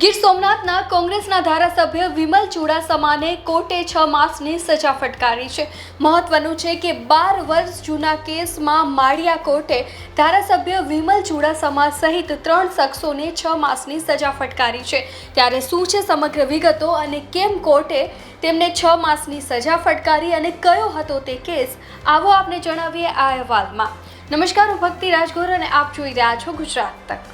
ગીર સોમનાથના કોંગ્રેસના ધારાસભ્ય વિમલ ચુડાસમાને કોર્ટે છ માસની સજા ફટકારી છે. મહત્વનું છે કે બાર વર્ષ જૂના કેસમાં માળિયા કોર્ટે ધારાસભ્ય વિમલ ચુડાસમા સહિત ત્રણ શખ્સોને છ માસની સજા ફટકારી છે. ત્યારે શું છે સમગ્ર વિગતો અને કેમ કોર્ટે તેમને છ માસની સજા ફટકારી અને કયો હતો તે કેસ? આવો આપને જણાવીએ આ અહેવાલમાં. નમસ્કાર, હું ભક્તિ રાજગોર અને આપ જોઈ રહ્યા છો ગુજરાત તક.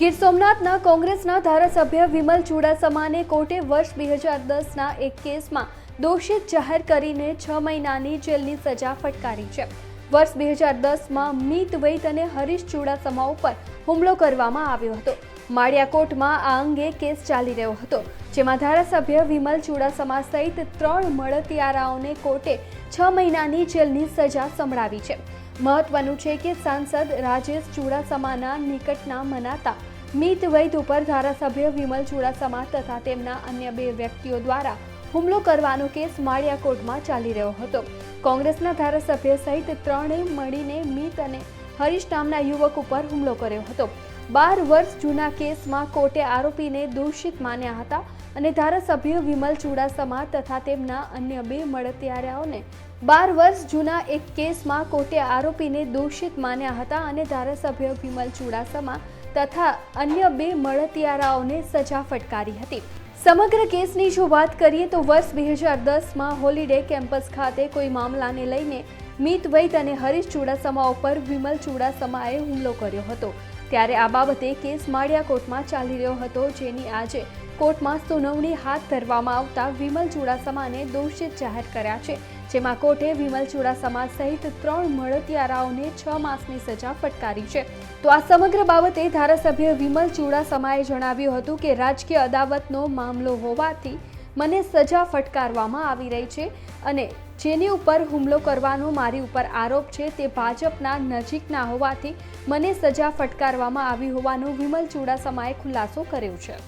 ગીર સોમનાથના કોંગ્રેસના ધારાસભ્ય વિમલ ચુડાસમાને કોર્ટે વર્ષ બે હજાર દસના એક કેસમાં દોષિત જાહેર કરીને છ મહિનાની જેલની સજા ફટકારી છે. વર્ષ બે હજાર દસમાં મીત વૈદ અને હરીશ ચુડાસમા ઉપર હુમલો કરવામાં આવ્યો હતો. માળિયા કોર્ટમાં આ અંગે કેસ ચાલી રહ્યો હતો, જેમાં ધારાસભ્ય વિમલ ચુડાસમા સહિત ત્રણ મળતિયારાઓને કોર્ટે છ મહિનાની જેલની સજા સંભળાવી છે. મહત્વનું છે કે સાંસદ રાજેશ ચુડાસમાના નિકટના મનાતા મિત વૈદ ઉપર ધારાસભ્ય વિમલ ચુડાસમા તથા તેમના અન્ય બે વ્યક્તિઓ દ્વારા હુમલો કરવાનો કેસ માળિયા કોર્ટમાં ચાલી રહ્યો હતો. કોંગ્રેસના ધારાસભ્ય સહિત ત્રણેય મળીને મિત અને હરીશ નામના યુવક ઉપર હુમલો કર્યો હતો. બાર વર્ષ જૂના કેસમાં કોર્ટે આરોપીને દોષિત માન્યા હતા. અને ધારાસભ્ય વિમલ ચુડાસમા તથા તેમના અન્ય બે મળતિયારાઓને બાર વર્ષ જૂના એક કેસમાં કોર્ટે આરોપીને દોષિત માન્યા હતા અને ધારાસભ્ય વિમલ ચુડાસમા તથા અન્ય બે મળતિયારાઓને સજા ફટકારી હતી. સમગ્ર કેસની જો વાત કરીએ તો વર્ષ બે હજાર દસમાં હોલિડે કેમ્પસ ખાતે કોઈ મામલાને લઈને મિત વૈદ અને હરીશ ચુડાસમા ઉપર વિમલ ચુડાસમાએ હુમલો કર્યો હતો. ત્યારે આ બાબતે કેસ માળિયા કોર્ટમાં ચાલી રહ્યો હતો, જેની આજે કોર્ટમાં સુનાવણી હાથ ધરવામાં આવતા વિમલ ચુડાસમાને દોષિત જાહેર કર્યા છે, જેમાં કોર્ટે વિમલ ચુડાસમા સહિત ત્રણ મળતિયારાઓને છ માસની સજા ફટકારી છે. તો આ સમગ્ર બાબતે ધારાસભ્ય વિમલ ચુડાસમાએ જણાવ્યું હતું કે રાજકીય અદાવતનો મામલો હોવાથી મને સજા ફટકારવામાં આવી રહી છે અને જેની ઉપર હુમલો કરવાનો મારી ઉપર આરોપ છે તે ભાજપના નજીકના હોવાથી મને સજા ફટકારવામાં આવી હોવાનું વિમલ ચુડાસમાએ ખુલાસો કર્યો છે.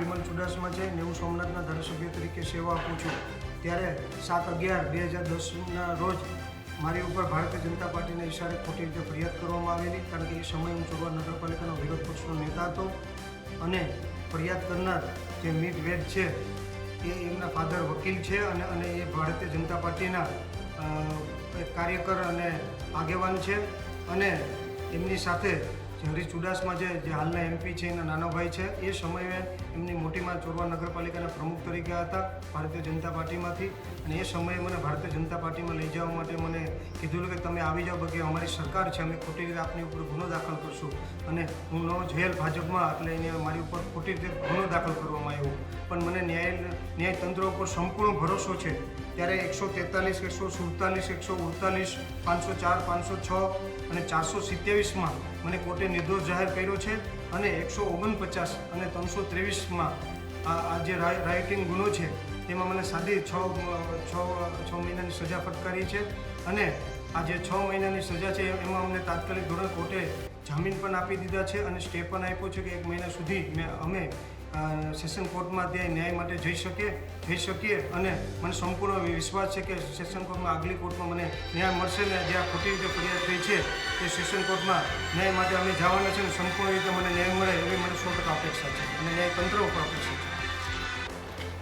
વિમલ ચુડાસમા છે, ને હું સોમનાથના ધારાસભ્ય તરીકે સેવા આપું છું. ત્યારે સાત અગિયાર બે હજાર દસના રોજ મારી ઉપર ભારતીય જનતા પાર્ટીના ઇશારે ખોટી રીતે ફરિયાદ કરવામાં આવેલી, કારણ કે એ સમયે હું ચોરવા નગરપાલિકાનો વિરોધ પક્ષનો નેતા હતો. અને ફરિયાદ કરનાર જે મીટ વેટ છે એ એમના ફાધર વકીલ છે અને અને એ ભારતીય જનતા પાર્ટીના એક કાર્યકર અને આગેવાન છે. અને એમની સાથે જે હરીશ ચુડાસમા છે, જે હાલના એમપી છે, એના નાનો ભાઈ છે, એ સમયે એમની મોટીમાં ચોરવા નગરપાલિકાના પ્રમુખ તરીકે હતા, ભારતીય જનતા પાર્ટીમાંથી. અને એ સમયે મને ભારતીય જનતા પાર્ટીમાં લઈ જવા માટે મને કીધું કે તમે આવી જાઓ કે અમારી સરકાર છે, અમે ખોટી રીતે આપની ઉપર ગુનો દાખલ કરશું. અને હું નવો જેલ ભાજપમાં, એટલે એને મારી ઉપર ખોટી રીતે ગુનો દાખલ કરવામાં આવ્યો. પણ મને ન્યાય ન્યાયતંત્ર ઉપર સંપૂર્ણ ભરોસો છે. ત્યારે એકસો તેતાલીસ, એકસો સુડતાલીસ, એકસો ઉડતાલીસ, પાંચસો ચાર, પાંચસો છ અને ચારસો સિત્યાવીસમાં મને કોર્ટે નિર્દોષ જાહેર કર્યો છે અને એકસો ઓગણપચાસ અને ત્રણસો ત્રેવીસમાં આ જે રાઇટિંગ ગુનો છે, તેમાં મને સાદી છ છ છ મહિનાની સજા ફટકારી છે અને આ જે છ મહિનાની સજા છે, એમાં અમને તાત્કાલિક ધોરણ કોર્ટે જામીન પણ આપી દીધા છે અને સ્ટે પણ આપ્યો છે કે એક મહિના સુધી મેં અમે સેશન કોર્ટમાં ત્યાં ન્યાય માટે જઈ શકીએ જઈ શકીએ અને મને સંપૂર્ણ વિશ્વાસ છે કે સેશન કોર્ટમાં આગલી કોર્ટમાં મને ન્યાય મળશે ને જ્યાં ખોટી રીતે ફરિયાદ થઈ છે તે સેશન કોર્ટમાં ન્યાય માટે અમે જવાના છે અને સંપૂર્ણ રીતે મને ન્યાય મળે એવી મને સો ટકા અપેક્ષા છે અને ન્યાયતંત્ર ઉપર અપેક્ષા છે.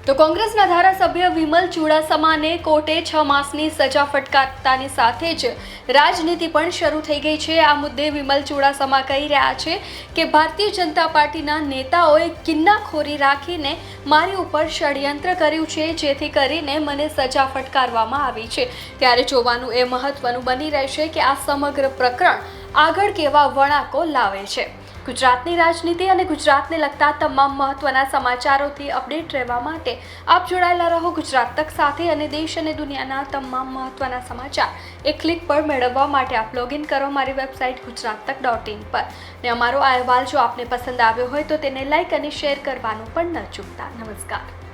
તો કોંગ્રેસના ધારાસભ્ય વિમલ ચુડાસમાને કોર્ટે છ માસની સજા ફટકારતાની સાથે જ રાજનીતિ પણ શરૂ થઈ ગઈ છે. આ મુદ્દે વિમલ ચુડાસમા કહી રહ્યા છે કે ભારતીય જનતા પાર્ટીના નેતાઓએ કિન્નાખોરી રાખીને મારી ઉપર ષડયંત્ર કર્યું છે, જેથી કરીને મને સજા ફટકારવામાં આવી છે. ત્યારે જોવાનું એ મહત્વનું બની રહેશે કે આ સમગ્ર પ્રકરણ આગળ કેવા વળાંકો લાવે છે. ગુજરાતની રાજનીતિ અને ગુજરાતને લગતા તમામ મહત્વના સમાચારોથી અપડેટ રહેવા માટે આપ જોડાયેલા રહો ગુજરાત તક સાથે અને દેશ અને દુનિયાના તમામ મહત્વના સમાચાર. એક ક્લિક પર મેળવવા માટે આપ લોગિન કરો મારી વેબસાઇટ ગુજરાત તક ડોટ ઇન પર. ને અમારો આ અહેવાલ જો આપને પસંદ આવ્યો હોય તો તેને લાઇક અને શેર કરવાનું પણ ન ચૂકતા. નમસ્કાર.